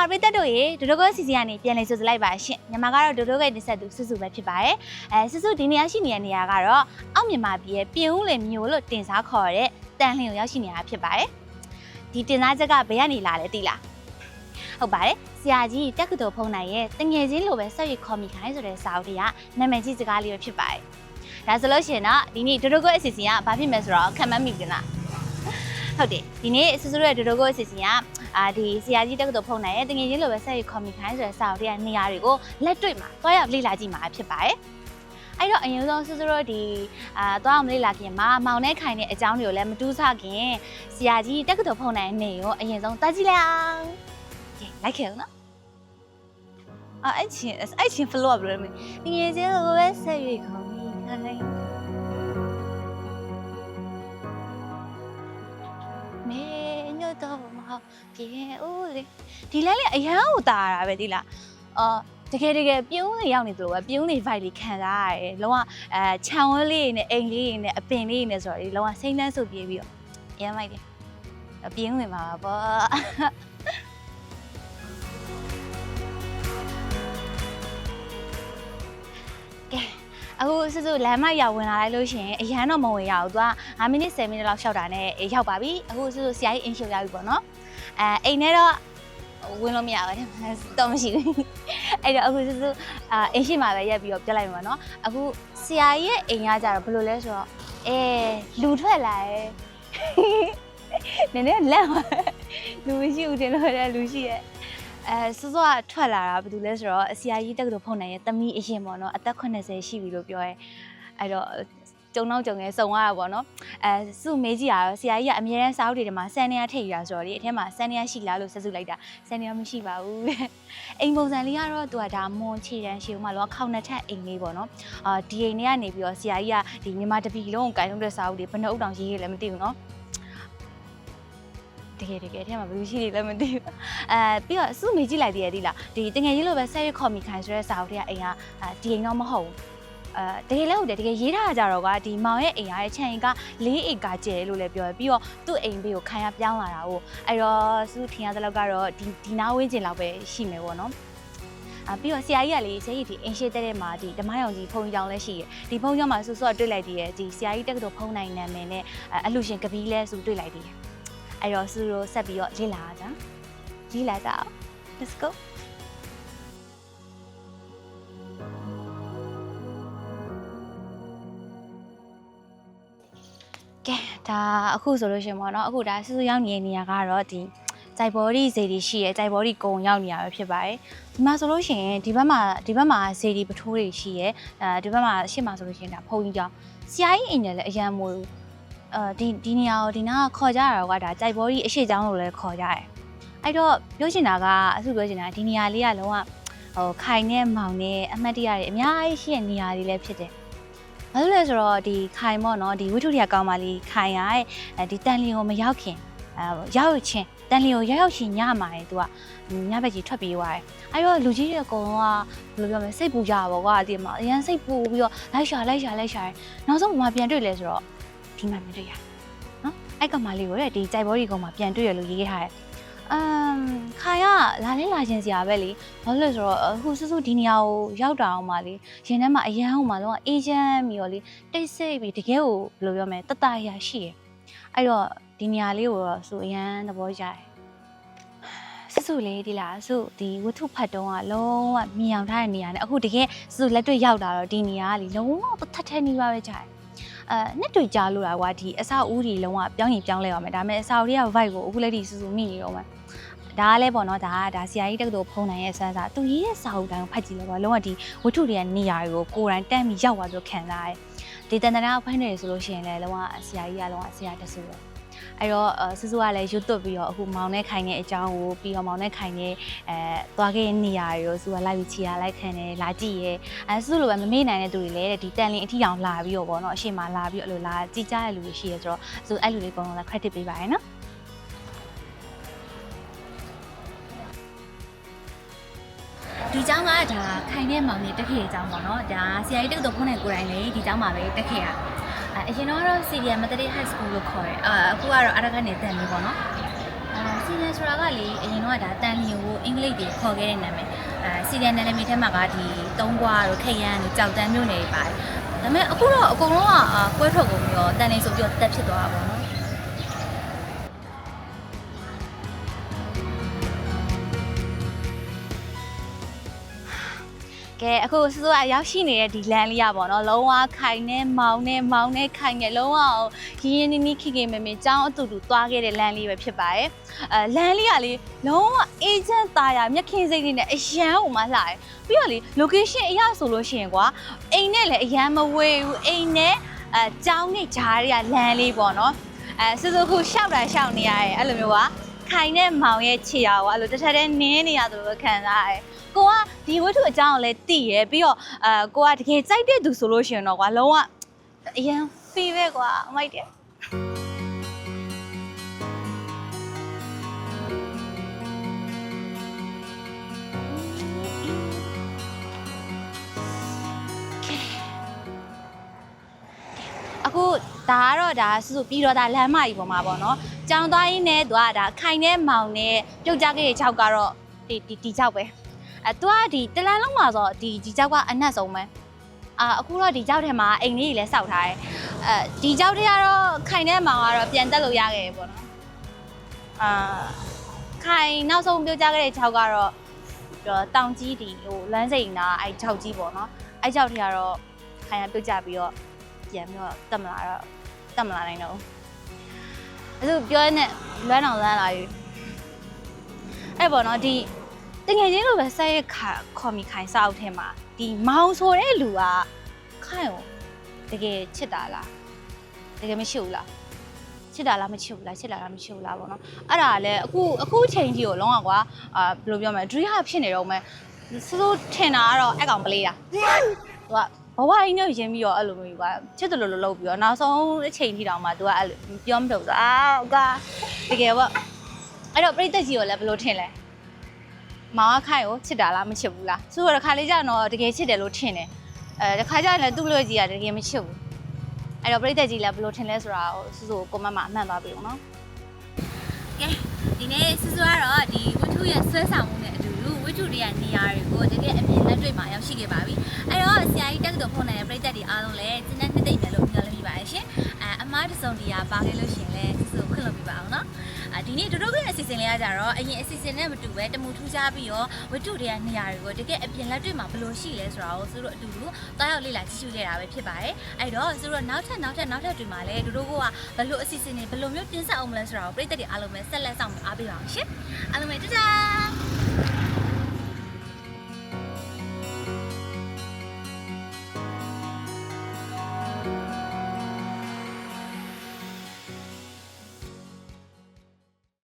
မင်္ဂလာပါပရိသတ်တို့ရေဒိုဒိုကိုစီစီကနေပြန်လည်ဆိုစလိုက်ပါရှင်ညီမကတော့ဒိုဒိုကိုတင်ဆက်သူစုစုပဲဖြစ်ပါတယ်အဲစုစုဒီနေရာရှိနေတဲ့နေရာကတော့အောက်မြန်မာပြည်ရဲ့ပြင်ဦးလင်မြို့လို့တင်စားခေါ်တဲ့တန်လှင်ကိုရောက်ရှိနေတာဖြစ်ပါတယ်ဒီတင်စားချက်ကဘယ်ကနေလာလဲသိလားဟုတ်ပါတယ်ဆရာကြီးတက္ကသိုလ်ဖုန်းနိုင်ရဲ့တငယ်ချင်းလိုပဲဆက်ရွေခေါ်မိခိုင်းဆိုတဲ့စာအုပ်တွေကနာမည်ကြီးစကားလေးပဲဖြစ်ပါတယ်ဒါဆိုလို့ရှိရင်တော့ဒီနေ့ဒိုဒိုကိုအစီအစဉ်ကဘာဖြစ်မယ်ဆိုတော့ခံမမိဘူးလား ဟုတ်တယ်ဒီနေ့စုစုရဲ့ဒိုဒိုကိုအစီအစဉ်ကအာဒီဆရာကြီးတက္ကသိုလ်ဖုန်းနိုင်ရဲ့တငယ်ချင်းလိုပဲဆက်ရခေါ်မိခိုင်းဆိုတဲ့စာအုပ်တွေကနေရာတွေကိုလက်တွေ့မှာတွားရောက်လေ့လာကြည့်မှာဖြစ်ပါတယ်။အဲ့တော့အရင်ဆုံးစစရောဒီအာတွားအောင်လေ့လာခင်မှာမောင်နဲ့ခိုင်တဲ့အကြောင်းတွေကိုလည်းမတူးဆခင်ဆရာကြီးတက္ကသိုလ်ဖုန်းနိုင်နေရောအရင်ဆုံးတွားကြည့်လိုက်အောင်။ကဲလိုက်ခဲ့ဦးနော်။အာအဲ့ချင်းအဲ့ချင်း flow ဘယ်လိုလဲ။တငယ်ချင်းလိုပဲဆက်ရခေါ်မိခိုင်း ဟုတ်ပြေဦးလေဒီလဲလေအရန်ကိုတာရတာပဲဒီလားအော်တကယ်တကယ်ပြုံးနေရောက်နေသလိုပဲပြုံးနေ vibe လေးခံစားရတယ်လုံးဝအဲခြံဝဲလေးနဲ့အိမ်လေးနဲ့အပင်လေးနဲ့ဆိုတော့ဒီလုံးဝစိမ့်နှမ်းဆုပ်ပြေးပြီးတော့ရမ်းလိုက်တယ်ပြုံးနေမှာပါပေါ့ကဲအခုစစုလမ်းမရောက်ဝင်လာလိုက်လို့ရှိရင်အရန်တော့မဝင်ရဘူးသူက9မိနစ်10မိနစ်လောက်ရှောက်တာနဲ့ရောက်ပါပြီအခုစစုဆရာကြီးအင်ရှုပ်ရပြီပေါ့နော် အဲအိမ်ထဲတော့ဝင်လို့မရပါဘူးတော့မရှိဘူးအဲ့တော့အခုစစုအာအင်ရှိမှာပဲရက်ပြီးတော့ပြလိုက်မှာနော်အခုဆရာကြီးရဲ့အိမ်ကကြတော့ဘယ်လိုလဲဆိုတော့အဲလူထွက်လာရဲ့နည်းနည်းလက်ပါလူမရှိဦးတင်လို့လည်းလူရှိရဲ့အဲစောစောကထွက်လာတာဘာလို့လဲဆိုတော့ဆရာကြီးတက္ကသိုလ်ဖုန်နိုင်ရဲ့တမီးအရင်ပေါ့နော်အသက်80ရှိပြီလို့ပြောရဲအဲ့တော့ ကျုံတော့ကျုံငယ်စုံရတာပေါ့နော်အဲစုမေးကြည့်ရတော့ဆရာကြီးကအမြဲတမ်းစာအုပ်တွေထဲမှာဆန်နေရထိတ်ရဆိုတော့ဒီအထက်မှာဆန်နေရရှိလားလို့ဆက်စုလိုက်တာဆန်နေရမရှိပါဘူးတဲ့အိမ်ပုံစံလေးကတော့သူကဒါမွန်ခြေတန်းရှည်ဦးမှာလောခေါင်းနှစ်ထပ်အိမ်လေးပေါ့နော်အာဒီအိမ်လေးကနေပြီးတော့ဆရာကြီးကဒီမြန်မာတပီလုံးကိုကင်လုံးတဲ့စာအုပ်တွေဘယ်နှအုပ်တောင်ရေးရလဲမသိဘူးနော်တကယ်တကယ်ထဲမှာဘယ်လိုရှိနေလဲမသိဘူးအဲပြီးတော့စုမေးကြည့်လိုက်သေးရသေးလားဒီတငယ်ကြီးလိုပဲဆက်ရွက်ခေါ်မိခိုင်းဆိုတဲ့စာအုပ်တွေကအိမ်ကအာဒီအိမ်တော့မဟုတ်ဘူး အဲတကယ်လည်းဟုတ်တယ်တကယ်ရေးထားကြတော့ကဒီမောင်ရဲ့အိမ်ရတဲ့ခြံအိမ်က၄အိမ်ကကျဲလို့လည်းပြောရပြီးတော့သူ့အိမ်ဘေးကိုခံရပြောင်းလာတာကိုအဲ့တော့စုထင်ရတဲ့လောက်ကတော့ဒီဒီနာဝင်းကျင်လောက်ပဲရှိမယ်ပေါ့နော်အာပြီးတော့ဆရာကြီးကလေဆရာကြီးဒီအင်ရှေတဲ့တဲ့မှာဒီဓမ္မယောင်ကြီးဖုန်းကြောင်လည်းရှိရယ်ဒီဖုန်းကြောင်မှာဆူဆူကတွေ့လိုက်တည်ရယ်ဒီဆရာကြီးတက္ကသိုလ်ဖုန်းနိုင်နာမည်နဲ့အလူရှင်ကပီးလဲဆူတွေ့လိုက်တည်ရယ်အဲ့တော့ဆူတို့ဆက်ပြီးတော့လေ့လာကြလေ့လာကြအောင် let's go ဒါအခုဆိုလို့ရှရင်ပေါ့နော်အခုဒါစူးစူးရောက်နေတဲ့နေရာကတော့ဒီကြိုက်ဘော်ဒီဇေဒီရှိရဲကြိုက်ဘော်ဒီကုံရောက်နေရပဲဖြစ်ပါတယ်ဒီမှာဆိုလို့ရှိရင်ဒီဘက်မှာဒီဘက်မှာဇေဒီပထိုးတွေရှိရဲအဲဒီဘက်မှာရှေ့မှာဆိုလို့ရှိရင်ဒါဖုံကြီးကြောင်ဆရာကြီးအိမ်နဲ့လည်းအရန်မွေဘူးအဲဒီဒီနေရာကိုဒီနားကခေါ်ကြရတော့ကဒါကြိုက်ဘော်ဒီအရှိချောင်းလို့လည်းခေါ်ကြတယ်အဲ့တော့ပြောချင်တာကအစုပြောချင်တာဒီနေရာလေးကလုံးဝဟိုခိုင်နဲ့မောင်နဲ့အမှတ်တရတွေအများကြီးရှိတဲ့နေရာတွေလည်းဖြစ်တယ် ဘာလို့လဲဆိုတော့ဒီခိုင်ပေါ့နော်ဒီဝိထုရိယကောင်းပါလီခိုင်ရတဲ့အဲဒီတန်လျင်ကိုမရောက်ခင်အဲရောက်ချင်းတန်လျင်ကိုရောက်ရောက်ချင်းညမှာတယ်သူကညဘက်ကြီးထွက်ပြေးသွားတယ်အဲ့တော့လူကြီးတွေအကုန်လုံးကဘယ်လိုပြောမလဲစိတ်ပူကြပါဘောကွာဒီမှာအရန်စိတ်ပူပြီးတော့လိုက်ရှာလိုက်ရှာလိုက်ရှာတယ်နောက်ဆုံးဘာပြန်တွေ့လဲဆိုတော့ဒီမှာပြန်တွေ့ရနော်အဲ့ကောင်မလေးကိုတဲ့ဒီကြိုက်ဘောဒီကောင်မှာပြန်တွေ့ရလို့ရေးထားတယ် အမ်ခိုင်ကလာလဲလာချင်းစရာပဲလေဘာလို့လဲဆိုတော့အခုစစဒီနေရာကိုရောက်တာအောင်ပါလေရင်ထဲမှာအရန်အောင်ပါတော့အေဂျင့်ပြီးတော့လေတိတ်ဆိတ်ပြီးတကယ်ကိုဘယ်လိုပြောမလဲတတရရှိရအဲ့တော့ဒီနေရာလေးကိုတော့ဆိုအရန်သဘောကျတယ်စစုလေးဒီလားစုဒီဝတ္ထုဖတ်တုံးကလုံးဝမြင်အောင်ထားတဲ့နေရာနဲ့အခုတကယ်စစုလက်တွေ့ရောက်လာတော့ဒီနေရာကလေလုံးဝတစ်ထက်ထက်နေပါပဲကြာတယ်အဲနှစ်တွေ့ကြာလို့လားကွာဒီအဆောက်အဦတွေလုံးဝပြောင်းရင်ပြောင်းလဲပါမယ်ဒါပေမဲ့အဆောက်အဦတွေက vibe ကိုအခုလက်ထိစစုမိနေတော့မှာ ဒါကလည်းပေါ့နော်ဒါကဒါဆရာကြီးတက္ကသိုလ်ဖုံးနိုင်ရဲ့စမ်းစာသူရေးတဲ့စာအုပ်တိုင်းကိုဖတ်ကြည့်လို့ကွာလုံးဝဒီဝတ္ထုတွေရဲ့နေရာတွေကိုကိုယ်တိုင်တက်ပြီးရောက်သွားပြီးခံစားရတယ်ဒီတန်တနာဖမ်းနေဆိုလို့ရှိရင်လည်းလုံးဝဆရာကြီးကလုံးဝဆရာတဆူပဲအဲ့တော့စစူကလည်းရွတ်သွတ်ပြီးတော့အခုမောင်နဲ့ခိုင်တဲ့အကြောင်းကိုပြီးတော့မောင်နဲ့ခိုင်တဲ့အဲသွားခဲ့တဲ့နေရာတွေကိုစူကလိုက်ပြီးချီရလိုက်ခံတယ်လာကြည့်ရဲအဲစစူလိုပဲမမေ့နိုင်တဲ့သူတွေလည်းဒီတန်လင်းအထီအောင်လာပြီးတော့ဗောနော်အရှိမလာပြီးတော့အဲ့လိုလာကြည့်ကြတဲ့လူတွေရှိရဲဆိုတော့စူအဲ့လူတွေအကုန်လုံးလည်း credit ပေးပါရနော် ဒီเจ้าကဒါခိုင်တဲ့မောင်နေတက်ခဲ့တဲ့အကြောင်းပေါ့နော်ဒါဆရာကြီးတက်တော့ဖုန်းနဲ့ကိုယ်တိုင်လေဒီเจ้าမှာပဲတက်ခဲ့ရအဲအရင်တော့ CDM Methodist High School လို့ခေါ်တယ်အာအခုကတော့အရကနေတန်နေပေါ့နော်အာစ စီလန်ဆိုတာကလေအရင်တော့ဒါတန်လျင်ကိုအင်္ဂလိပ်တွေခေါ်ခဲ့တဲ့နာမည်အဲစီလန်နယ်နိမိတ်ထဲမှာကဒီသုံးကွာတို့ခရမ်းတို့ကြောက်တန်းမျိုးတွေပါတယ်ဒါပေမဲ့အခုတော့အကုန်လုံးကအာကွဲထွက်ကုန်ပြီးတော့တန်နေဆိုပြီးတော့တက်ဖြစ်သွားတာပေါ့ ကဲအခုစစိုးကရောက်ရှိနေတဲ့ဒီလမ်းလေးရပါတော့လုံးဝခိုင်နေမောင်းနေမောင်းနေခိုင်နေလုံးဝရင်းရင်းနှီးနှီးခိခိမဲမဲကြောင်းအတူတူသွားခဲ့တဲ့လမ်းလေးပဲဖြစ်ပါတယ်အဲလမ်းလေးကလေလုံးဝအေဂျင့်သားရမြက်ခင်းစိတ်လေးနဲ့အရန်ဟိုမှလှတယ်ပြီးတော့လေ location အရဆိုလို့ရှိရင်ကွာအိမ်နဲ့လည်းအရန်မဝေးဘူးအိမ်နဲ့အဲကြောင်းနဲ့ဂျားတွေကလမ်းလေးပေါ့နော်အဲစစိုးခုရှောက်တာရှောက်နေရတယ်အဲ့လိုမျိုးကခိုင်နဲ့မောင်ရဲ့ခြေရာကွာအဲ့လိုတစ်ထက်တည်းနင်းနေရတယ်လို့ခံစားရတယ် ကိုကဒီဝတ္ထုအကြောင်းကိုလည်းသိရယ်ပြီးတော့အာကိုကတကယ်ကြိုက်တဲ့သူဆိုလို့ရှိရင်တော့ကွာလုံးဝအရင် feel ပဲကွာအမိုက်တယ်အခုဒါကတော့ဒါစုစုပြီးတော့ဒါလမ်းမကြီးပေါ်မှာပေါ့နော်။ကြောင်သွားရင်းနဲ့သူကဒါခိုင်နဲ့မောင်နဲ့ပြုတ်ကြခဲ့တဲ့ခြောက်ကတော့ဒီဒီဒီခြောက်ပဲ။ အဲသူကဒီတလန်လုံးမှာဆိုဒီဒီခြောက်ကအနက်ဆုံးပဲ။အာအခုတော့ဒီခြောက်ထဲမှာအိမ်လေးကြီးလည်းစောက်ထားတယ်။အဲဒီခြောက်တွေကတော့ခိုင်နဲ့မောင်ကတော့ပြန်တက်လို့ရခဲ့တယ်ပေါ့နော်။အာခိုင်နောက်ဆုံးပြုတ်ကြခဲ့တဲ့ခြောက်ကတော့တော့တောင်ကြီးဒီဟိုလမ်းစိန်နာအဲခြောက်ကြီးပေါ့နော်။အဲခြောက်တွေကတော့ခိုင်ကပြုတ်ကြပြီးတော့ပြန်ပြီးတော့တက်မလာတော့တက်မလာနိုင်တော့ဘူးအဲ့ဒါပြောရတဲ့လွမ်းအောင်လန်းလာပြီအဲ့ပေါ့နော်ဒီ တငယ်ချင်းလိုပဲဆက်ရခါခေါ်မိခိုင်စောက်ထဲမှာဒီမောင်ဆိုတဲ့လူကခိုင်ကိုတကယ်ချစ်တာလားတကယ်မရှိဘူးလားချစ်တာလားမချစ်ဘူးလားချစ်တာလားမချစ်ဘူးလားပေါ့နော်အဲ့ဒါကလည်းအခုအခုချိန်ကြီးကိုလုံးဝကွာအာဘယ်လိုပြောမလဲ dream ဟာဖြစ်နေတော့မယ်စိုးစိုးထင်တာကတော့အဲ့ကောင်ပလေးတာသူကဘဝကြီးနဲ့ရင်းပြီးတော့အဲ့လိုမျိုးကွာချစ်တယ်လို့လို့လုပ်ပြီးတော့နောက်ဆုံးအချိန်ထိတောင်မှ तू ကအဲ့လိုပြောမထုတ်ဆိုအာကတကယ်ပေါ့အဲ့တော့ပြိသက်ကြီးကိုလည်းဘယ်လိုထင်လဲ မောင်ကခိုင်ကိုချစ်တာလားမချစ်ဘူးလားသူကတစ်ခါလေးကျတော့တကယ်ချစ်တယ်လို့ထင်တယ်အဲတစ်ခါကျရင်လည်းသူ့လူကြီးကတကယ်မချစ်ဘူးအဲ့တော့ပြိသက်ကြီးလည်းဘယ်လိုထင်လဲဆိုတာကိုစူစူကွန်မန့်မှာအမှန်သွားပြီပေါ့နော်ကဲဒီနေ့စူစူကတော့ဒီဝတ္ထုရဲ့ဆွဲဆောင်မှုနဲ့အတူတူဝတ္ထုတွေရဲ့နေရာတွေကိုတကယ်အမြင်လက်တွေ့မှာရောက်ရှိခဲ့ပါပြီအဲ့တော့ဆရာကြီးတက္ကသိုလ်ဖုန်းနိုင်တဲ့ပြည်သက်တွေအားလုံးလည်းကျင်းတဲ့နှစ်သိမ့်မယ်လို့မျှော်လင့်မိပါတယ်ရှင်အဲအမားတစ်စုံတရာပါခဲ့လို့ရှရင်လည်းစူစူခွင့်လုပ်ပြပါအောင်နော်အာဒီနေ့တို့တို့ရဲ့အ စီအစဉ်လေးကကြတော့အရင်အစီအစဉ်နဲ့မတူပဲတမူထူးခြားပြီးတော့ဝတ္ထုတွေရဲ့နေရာတွေကိုတကယ်အပြင်လက်တွေ့မှာဘယ်လိုရှိလဲဆိုတာကိုသူတို့အတူတူတားရောက်လေ့လာကြည့်ရှုခဲ့တာပဲဖြစ်ပါတယ်အဲ့တော့သူတို့နောက်ထပ်နောက်ထပ်နောက်ထပ်တွေမှာလည်းတို့တို့ကဘယ်လိုအစီအစဉ်တွေဘယ်လိုမျိုးပြင်ဆက်အောင်မလဲဆိုတာကိုပြည်သက်တွေအားလုံးပဲဆက်လက်ဆောင်အားပေးပါအောင်ရှင်အားလုံးပဲတတား